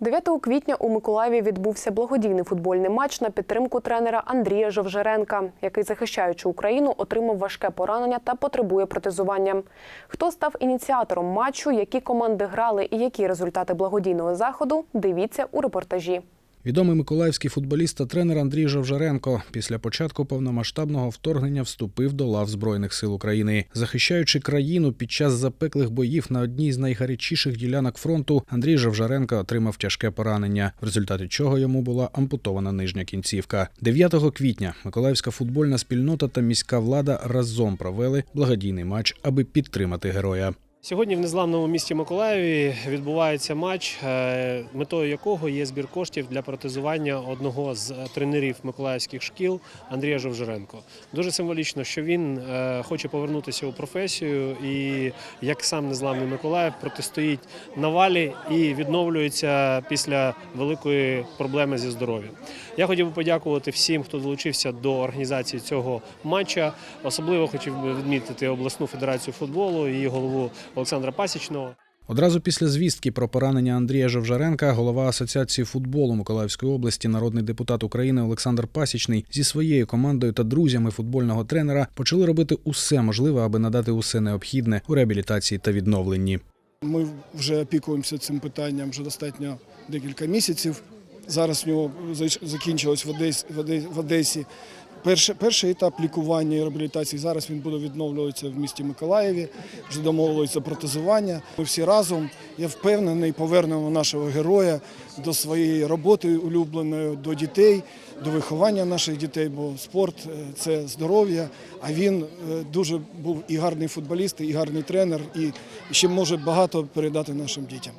9 квітня у Миколаєві відбувся благодійний футбольний матч на підтримку тренера Андрія Жовжеренка, який, захищаючи Україну, отримав важке поранення та потребує протезування. Хто став ініціатором матчу, які команди грали і які результати благодійного заходу, дивіться у репортажі. Відомий миколаївський футболіст та тренер Андрій Жовжаренко після початку повномасштабного вторгнення вступив до лав Збройних сил України. Захищаючи країну під час запеклих боїв на одній з найгарячіших ділянок фронту, Андрій Жовжаренко отримав тяжке поранення, в результаті чого йому була ампутована нижня кінцівка. 9 квітня миколаївська футбольна спільнота та міська влада разом провели благодійний матч, аби підтримати героя. Сьогодні в незламному місті Миколаєві відбувається матч, е, метою якого є збір коштів для протезування одного з тренерів миколаївських шкіл Андрія Жовжеренко. Дуже символічно, що він е, хоче повернутися у професію і, як сам незламний Миколаїв, протистоїть навалі і відновлюється після великої проблеми зі здоров'ям. Я хотів би подякувати всім, хто долучився до організації цього матча. Особливо хотів би відмітити обласну федерацію футболу і голову Олександра Пасічного. Одразу після звістки про поранення Андрія Жовжаренка, голова Асоціації футболу Миколаївської області, народний депутат України Олександр Пасічний зі своєю командою та друзями футбольного тренера почали робити усе можливе, аби надати усе необхідне у реабілітації та відновленні. Ми вже опікуємося цим питанням вже достатньо декілька місяців. Зараз в нього зайш- закінчилось в Одесі, в Оде- в Одесі перший, перший етап лікування і реабілітації. Зараз він буде відновлюватися в місті Миколаєві. Вже домовились за протезування. Ми всі разом, я впевнений, повернемо нашого героя до своєї роботи улюбленої, до дітей, до виховання наших дітей, бо спорт е, це здоров'я. А він е, дуже був і гарний футболіст, і гарний тренер, і ще може багато передати нашим дітям.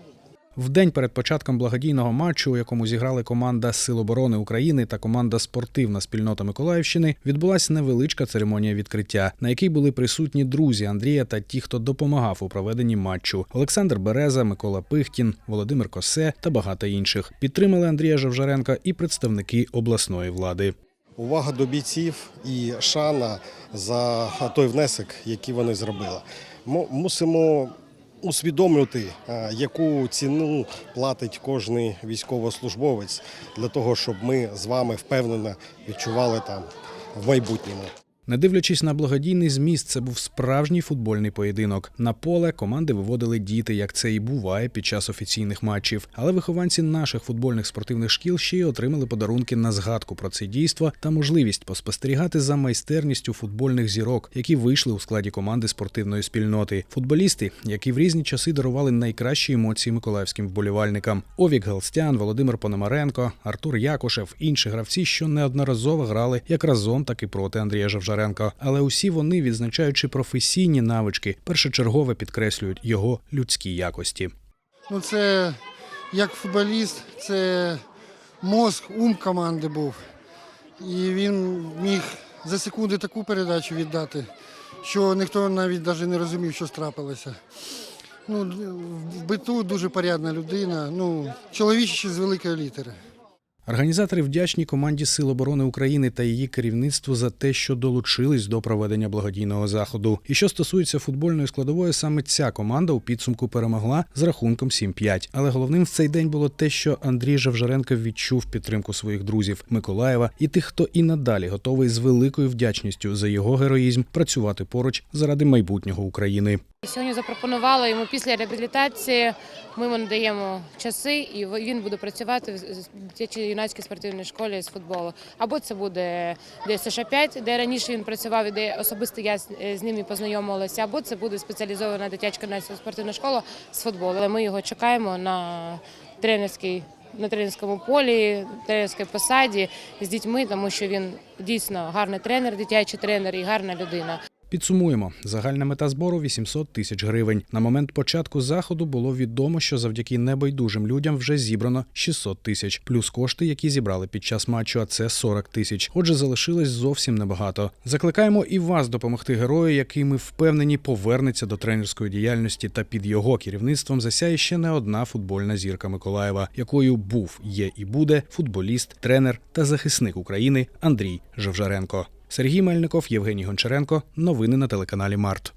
В день перед початком благодійного матчу, у якому зіграли команда Сил оборони України та команда Спортивна спільнота Миколаївщини, відбулася невеличка церемонія відкриття, на якій були присутні друзі Андрія та ті, хто допомагав у проведенні матчу: Олександр Береза, Микола Пихтін, Володимир Косе та багато інших. Підтримали Андрія Жовжаренка і представники обласної влади. Увага до бійців і шана за той внесок, який вони зробили. Мо- Мусимо усвідомлювати, е, яку ціну платить кожний військовослужбовець для того, щоб ми з вами впевнено відчували там в майбутньому. Не дивлячись на благодійний зміст, це був справжній футбольний поєдинок. На поле команди виводили діти, як це і буває під час офіційних матчів. Але вихованці наших футбольних спортивних шкіл ще й отримали подарунки на згадку про це дійство та можливість поспостерігати за майстерністю футбольних зірок, які вийшли у складі команди спортивної спільноти. Футболісти, які в різні часи дарували найкращі емоції миколаївським вболівальникам. Овік Гелстян, Володимир Пономаренко, Артур Якушев, інші гравці, що неодноразово грали як разом, так і проти Андрія Жавжаренко. Але усі вони, відзначаючи професійні навички, першочергово підкреслюють його людські якості. Ну, це як футболіст, це мозг, ум команди був. І він міг за секунди таку передачу віддати, що ніхто навіть навіть не розумів, що трапилося. Ну, в биту дуже порядна людина, ну, чоловіче з великої літери. Організатори вдячні команді Сил оборони України та її керівництву за те, що долучились до проведення благодійного заходу. І що стосується футбольної складової, саме ця команда у підсумку перемогла з рахунком 7-5. Але головним в цей день було те, що Андрій Жавжаренко відчув підтримку своїх друзів Миколаєва і тих, хто і надалі готовий з великою вдячністю за його героїзм працювати поруч заради майбутнього України. Сьогодні запропонували йому після реабілітації. Ми йому надаємо часи, і він буде працювати в дитячій юнацькій спортивній школі з футболу. Або це буде ДСШ 5 де раніше він працював, і де особисто я з з ними познайомилася, або це буде спеціалізована дитяча юнацька спортивна школа з футболу. Але ми його чекаємо на тренерській. На тренерському полі, тренерській посаді з дітьми, тому що він дійсно гарний тренер, дитячий тренер і гарна людина. Підсумуємо, загальна мета збору 800 тисяч гривень. На момент початку заходу було відомо, що завдяки небайдужим людям вже зібрано 600 тисяч, плюс кошти, які зібрали під час матчу, а це 40 тисяч. Отже, залишилось зовсім небагато. Закликаємо і вас допомогти герою, який ми впевнені повернеться до тренерської діяльності та під його керівництвом засяє ще не одна футбольна зірка Миколаєва, якою був, є і буде футболіст, тренер та захисник України Андрій Жевжаренко. Сергій Мельников, Євгеній Гончаренко. Новини на телеканалі Март.